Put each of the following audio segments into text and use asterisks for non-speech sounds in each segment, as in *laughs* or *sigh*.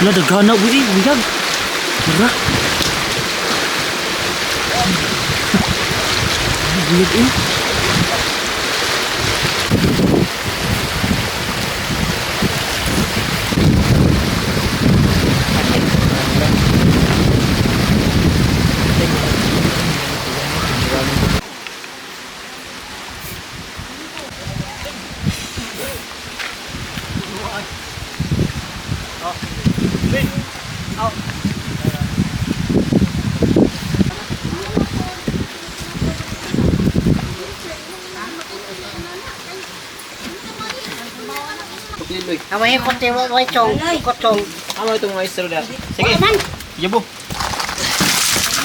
Wala, daghan na, wili, wiyag. Wala. Wiyag eh. Away ko ti mo way chong ko chong. Ano itong mga istro dyan? Sige, yabo.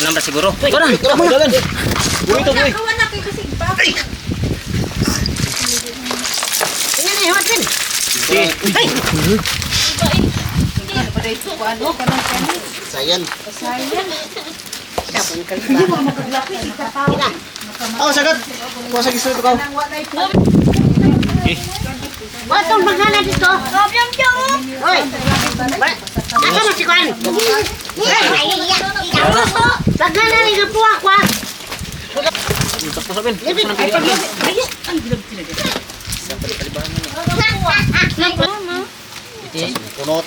Wala ba siguro? Tara, tara, dalan. Buhay ito, buhay. tingnan ni hot din. Ay, Sayan. kapon ka ba? Ina. Oh, sagat. Kuha sa gisto ito ka. Okay. Watong magana dito. Problem jong. Oy. Ba? Asa mo si Kwan? Magana ni gapuwa kwa. Tapos sapin. Ibig ay pag Kunot.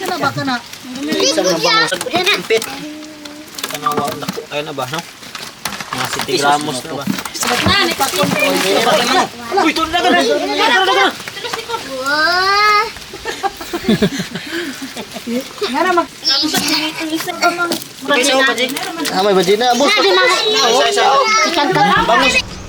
Kana ba kana? Na. Yan na. Impit. Tanawa, naku, tayo na ba, no? Mga city gramos na ba? Uy, ito na ka na! Ah, may bajina, boss. Sabi mo. Isa, isa. Ikan ka. Bangus.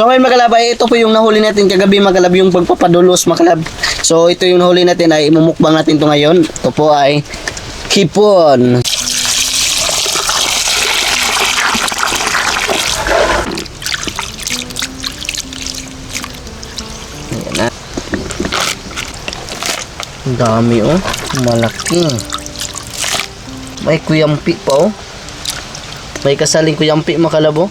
So ngayon makalab ay ito po yung nahuli natin kagabi makalab yung pagpapadulos makalab. So ito yung nahuli natin ay imumukbang natin to ngayon. Ito po ay hipon. Dami oh. Malaki. May kuyampi pa oh. May kasaling kuyampi makalabo.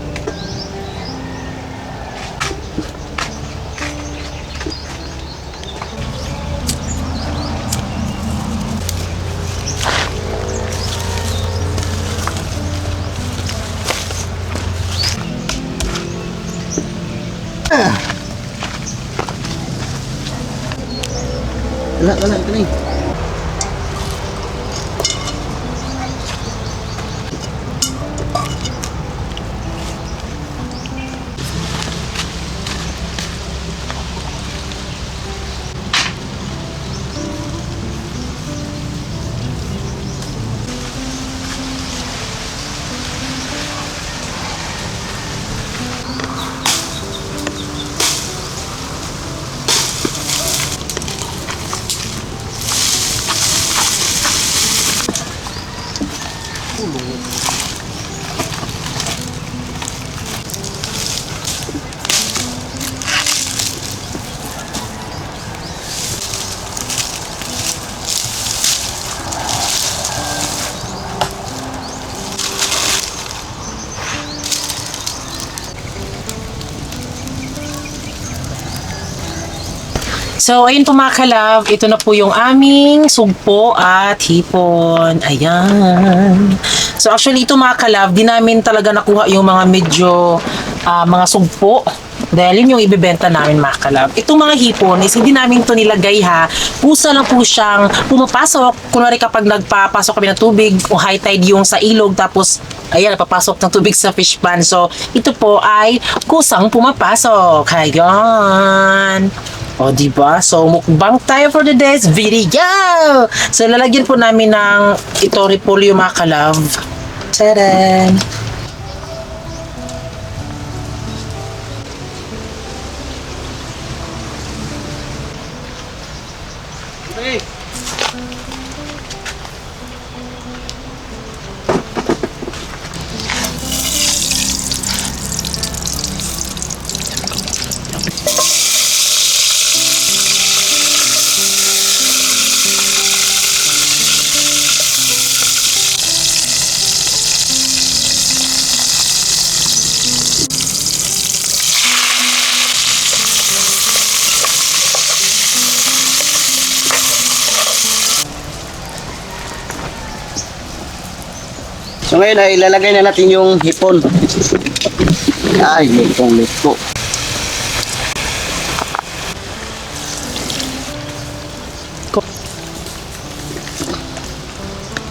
So, ayun po mga kalab, ito na po yung aming sugpo at hipon. Ayan. So, actually, ito mga kalab, di namin talaga nakuha yung mga medyo ah, mga sugpo. Dahil yun yung ibebenta namin mga kalab. Itong mga hipon is hindi namin to nilagay ha. Pusa lang po siyang pumapasok. Kunwari kapag nagpapasok kami ng tubig o high tide yung sa ilog tapos ayan, napapasok ng tubig sa fish pan. So, ito po ay kusang pumapasok. Ayan. O, di ba? So, mukbang tayo for the day's video! So, lalagyan po namin ng ito repolyo mga kalab. Tadaan! Ngayon ay ilalagay na natin yung hipon. Ay, litong lito.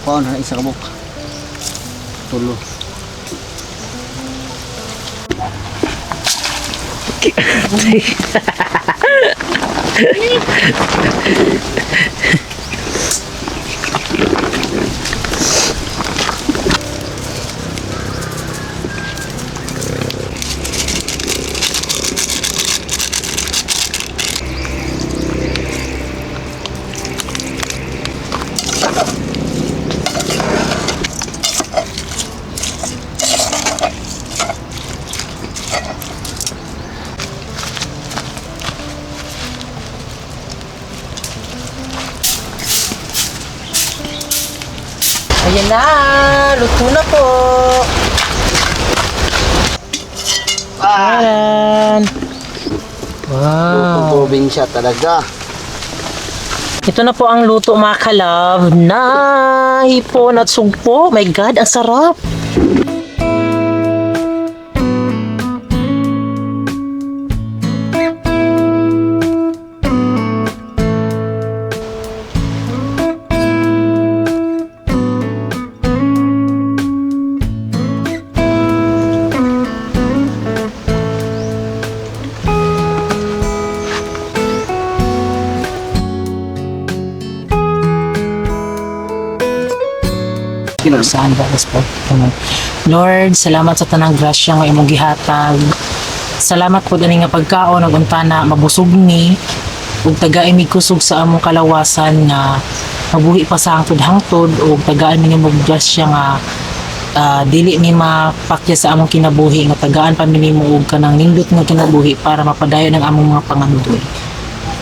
Oh, na isa ka buk. Tulo. *laughs* Ayan na! Luto na po! Ayan! Wow! Probinsya talaga. Ito na po ang luto mga kalab na hipon at sugpo. My God, ang sarap! Saan ba po? Lord, salamat sa tanang grasya nga imong gihatag. Salamat po ganing nga pagkaon ug untana mabusog ni ug tagaay mi kusog sa among kalawasan nga mabuhi pa sa hangtod-hangtod ug tagaan mi nimong grasya nga ah, dili ni mapakya sa among kinabuhi nga tagaan pa nimo og kanang nindot nga kinabuhi para mapadayon ang among mga pangandoy.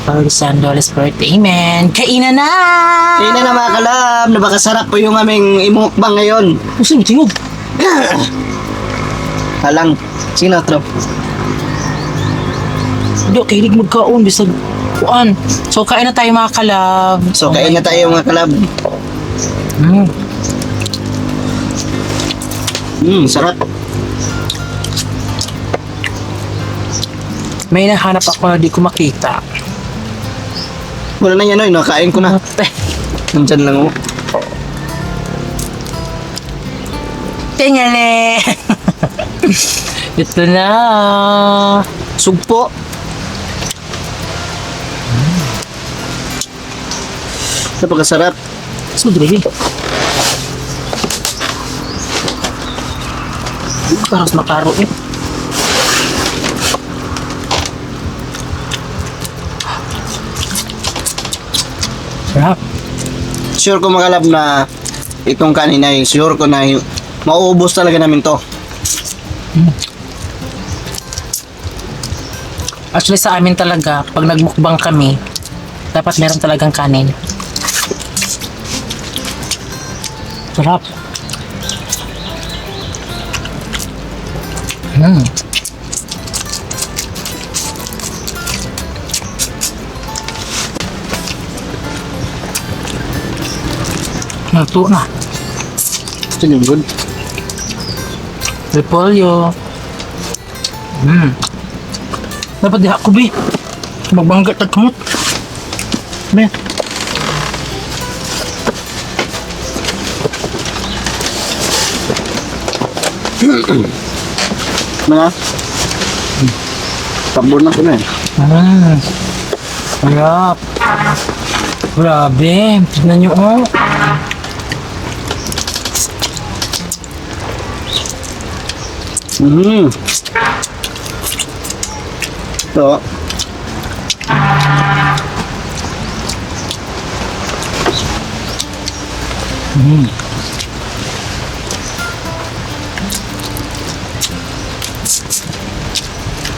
Lord, Son, Holy Spirit, Amen. Kainan na! Yun na mga kalab. Napakasarap po yung aming imukbang ngayon. Usong tingog. *clears throat* Halang. Sino trop? Hindi, kahilig magkaon, bisag kuan. So, kain na tayo mga kalab. So, kain na tayo mga kalab. Mm. Hmm, sarap. May nahanap ako na di ko makita. Wala na yan, oy. Nakain ko na. Nandyan lang oh. Tingale! *laughs* Ito na. Sugpo. Napakasarap. Sudre. Parang makaro eh. Sarap. Sure ko makalab na itong kanin ay sure ko na yung mauubos talaga namin to. Actually sa amin talaga, pag nagmukbang kami, dapat meron talagang kanin. Sarap. Mm. Nato na. Ito yung good. Repolyo. Mm. Dapat diha ko, bi. Magbangga tagkamot. Be. Mga? Tabor na ko na eh. Mm. Sarap. Grabe. Tignan nyo, oh. Mm. Ito.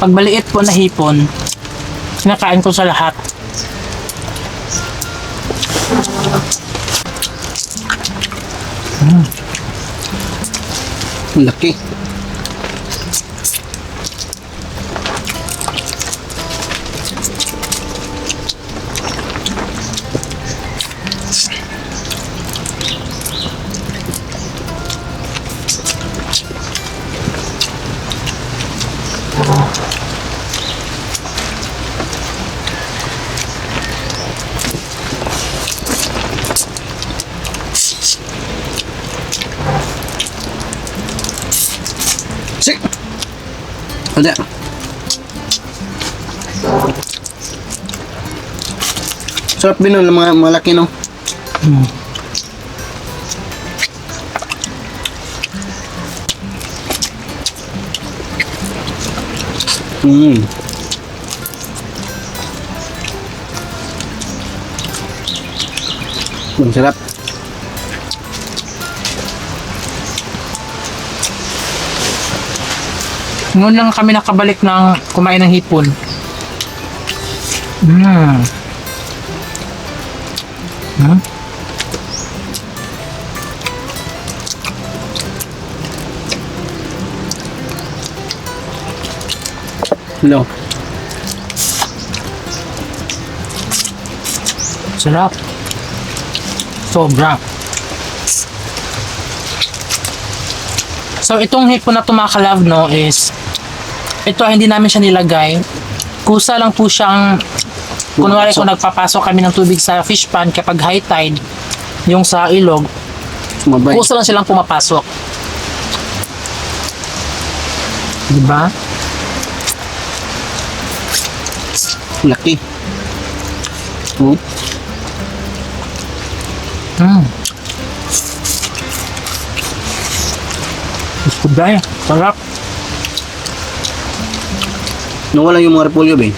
Pag maliit po na hipon, kinakain ko sa lahat. Ang Laki. Sarap din ng mga malaki no. Mm. Ang sarap. Noon lang kami nakabalik ng kumain ng hipon. Mm. Hmm? No. Sarap. Sobra. So, itong hipon na tumakalav, no, is ito hindi namin siya nilagay. Kusa lang po siyang kunwari kung nagpapasok kami ng tubig sa fish pond kapag high tide, yung sa ilog, Mabay. kusa lang silang pumapasok. Diba? Laki. Oh. Hmm. Gusto dahil. Sarap. Nawala yung mga repolyo, be.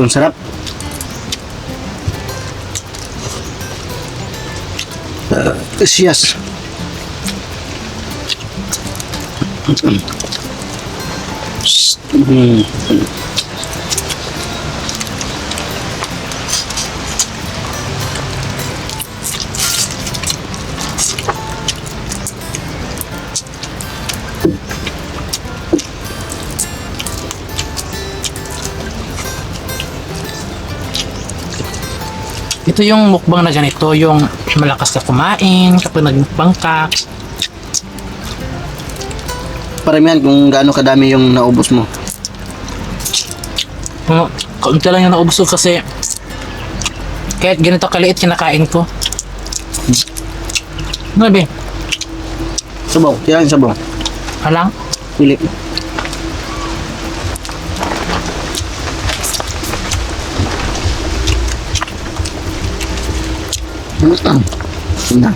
Sobrang sarap. Uh, siyas. Mm. Ito yung mukbang na ganito, yung malakas ka kumain kapag nagmukbang ka. Paramihan kung gaano kadami yung naubos mo. Kung kaunti lang yung naubos ko kasi kahit ganito kaliit kinakain ko. Ano ba? Sabaw, tira yung Halang? Pili. Na.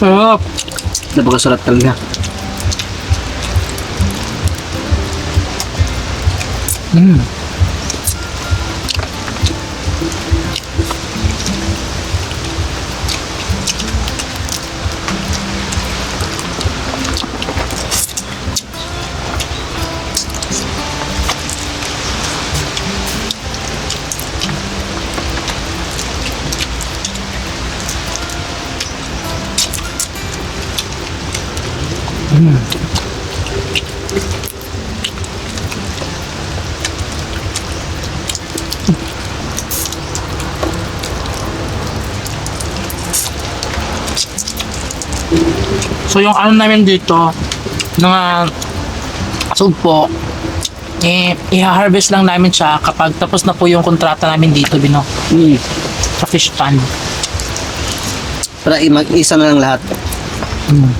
Sarap. Napakasarap talaga. Mm. Yung ano namin dito, mga sugpo, eh, i-harvest lang namin siya kapag tapos na po yung kontrata namin dito, Bino, Mm. sa fish pond. Para i- mag-isa na lang lahat. Mm.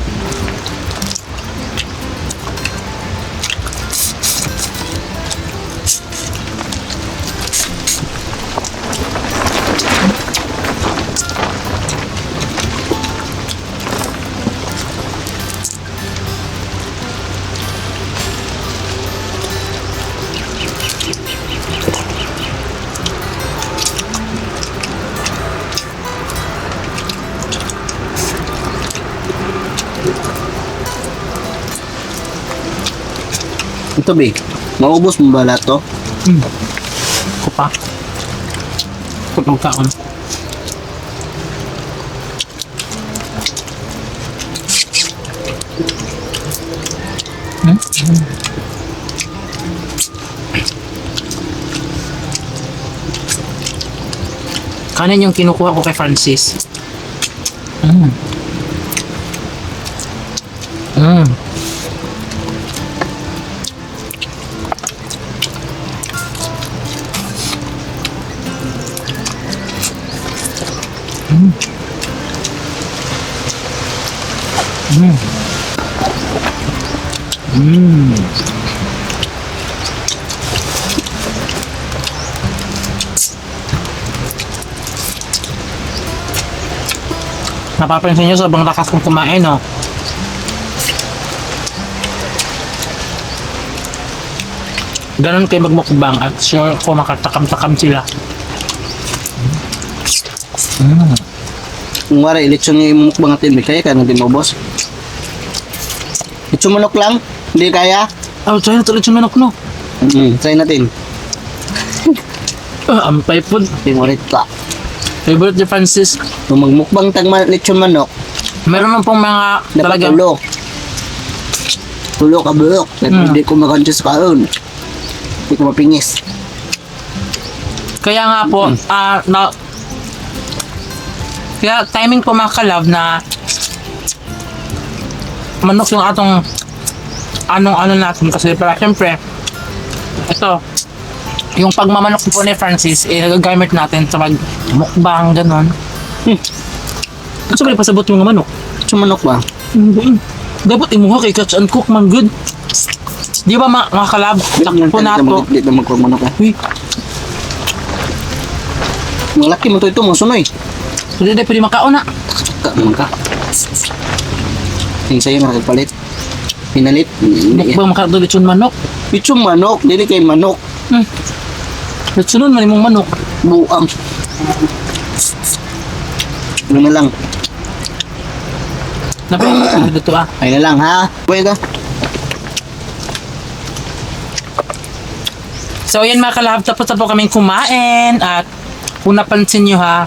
Ito, Big. Maubos mo ba lahat to? Ko pa. Kutong kaon. Hmm? Kanin yung kinukuha ko kay Francis. Mm. Napapansin nyo sobrang lakas kong kumain, no? Ganon kayo magmukbang at sure ko makatakam-takam sila. Mm. Kung wari, ilitsyon yung imumukbang natin. Kaya ka natin maubos. Litsyon manok lang? Hindi kaya? Oh, try na tuloy yung manok, no? Mm, try natin. Ah, ampay po. Favorite ka. Favorite ni Francis. Kung magmukbang tagma litsyon manok, Meron lang pong mga dapat talagang tulo. Tulo ka bulok. Mm. Hindi ko makansya sa kaon. Hindi ko mapingis. Kaya nga po, ah, na, kaya timing po mga kalab na manok yung atong anong ano natin kasi para syempre ito yung pagmamanok po ni Francis eh nagagamit natin sa magmukbang ganon hmm. Ano sa pasabot yung manok? Litsyon manok ba? Mm, Dapat imuha kay catch and cook man good. Di ba mga, mga kalab? Takpo na to. Hindi na magkumanok ka. Uy, Malaki mo to ito, musunoy. pwede na pwede makauna. Ka naman ka. Yung sa'yo nakagpalit. Pinalit. Hindi. Mukbang makatulit yung manok. Litsyon manok, dili kay manok. Hmm. Natsunod man imong manok. Buang. Ano na lang. Napay, *clears throat* ano dito ah. Ay na lang ha. Buhay ka. So, ayan mga kalahab, tapos na po kaming kumain at kung napansin nyo ha,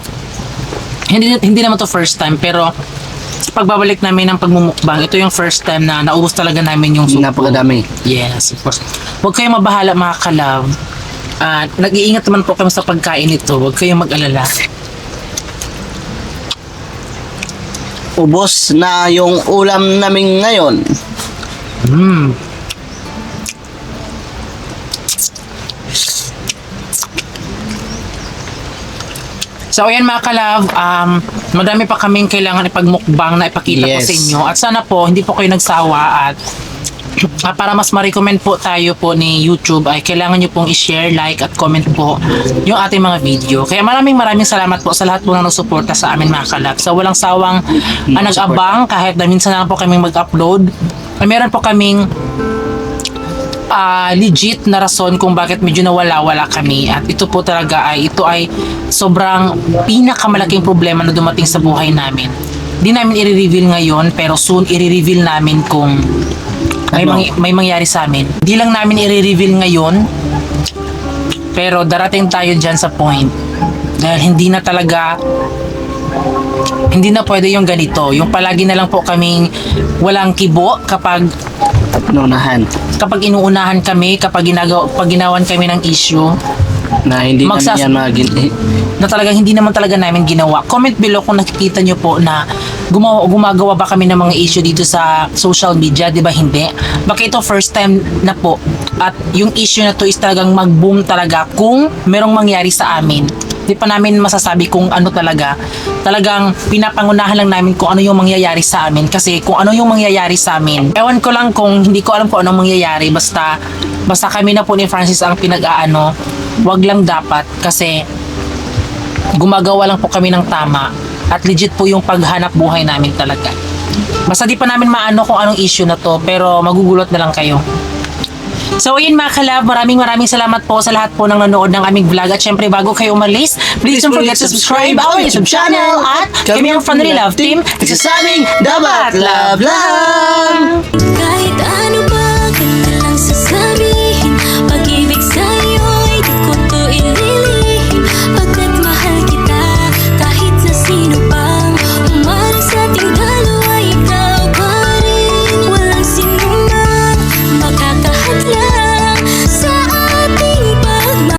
hindi, hindi naman to first time, pero sa pagbabalik namin ng pagmumukbang, ito yung first time na naubos talaga namin yung supo. Napakadami. Yes, of course. Huwag kayong mabahala mga kalab. At nag-iingat naman po kami sa pagkain nito. Huwag kayong mag-alala. Ubos na yung ulam namin ngayon. Mm. So ayan mga kalab, um, madami pa kaming kailangan ipagmukbang na ipakita Yes. sa inyo. At sana po, hindi po kayo nagsawa at ah, para mas ma-recommend po tayo po ni YouTube ay kailangan nyo pong i-share, like at comment po yung ating mga video. Kaya maraming maraming salamat po sa lahat po na nagsuporta sa amin mga kalab. Sa walang sawang ah, nag-abang kahit na minsan lang po kaming mag-upload. Ay, meron po kaming ah, legit na rason kung bakit medyo nawala-wala kami at ito po talaga ay ito ay sobrang pinakamalaking problema na dumating sa buhay namin. Di namin i-reveal ngayon pero soon i-reveal namin kung may, Ano? mangy- may mangyari sa amin. Di lang namin i-reveal ngayon pero darating tayo dyan sa point dahil hindi na talaga hindi na pwede yung ganito. Yung palagi na lang po kaming walang kibo kapag Nunahan. kapag inuunahan kami, kapag ginagawa, pag ginawan kami ng issue, Na hindi Magsas- namin yan magin... Na talagang hindi naman talaga namin ginawa. Comment below kung nakikita nyo po na gumawa, gumagawa ba kami ng mga issue dito sa social media, di ba hindi? Baka ito first time na po at yung issue na to is talagang mag-boom talaga kung merong mangyari sa amin. Di pa namin masasabi kung ano talaga. Talagang pinapangunahan lang namin kung ano yung mangyayari sa amin. Kasi kung ano yung mangyayari sa amin, ewan ko lang kung hindi ko alam kung anong mangyayari. Basta, basta kami na po ni Francis ang pinag-aano. Wag lang dapat kasi gumagawa lang po kami ng tama at legit po yung paghanap buhay namin talaga. Basta di pa namin maano kung anong issue na to pero magugulot na lang kayo. So ayun mga kalab, maraming maraming salamat po sa lahat po ng nanood ng aming vlog at syempre bago kayo umalis, please don't forget to subscribe our YouTube channel at kami ang Family Love Team, Nagsasabing, dapat love lang! Kahit ano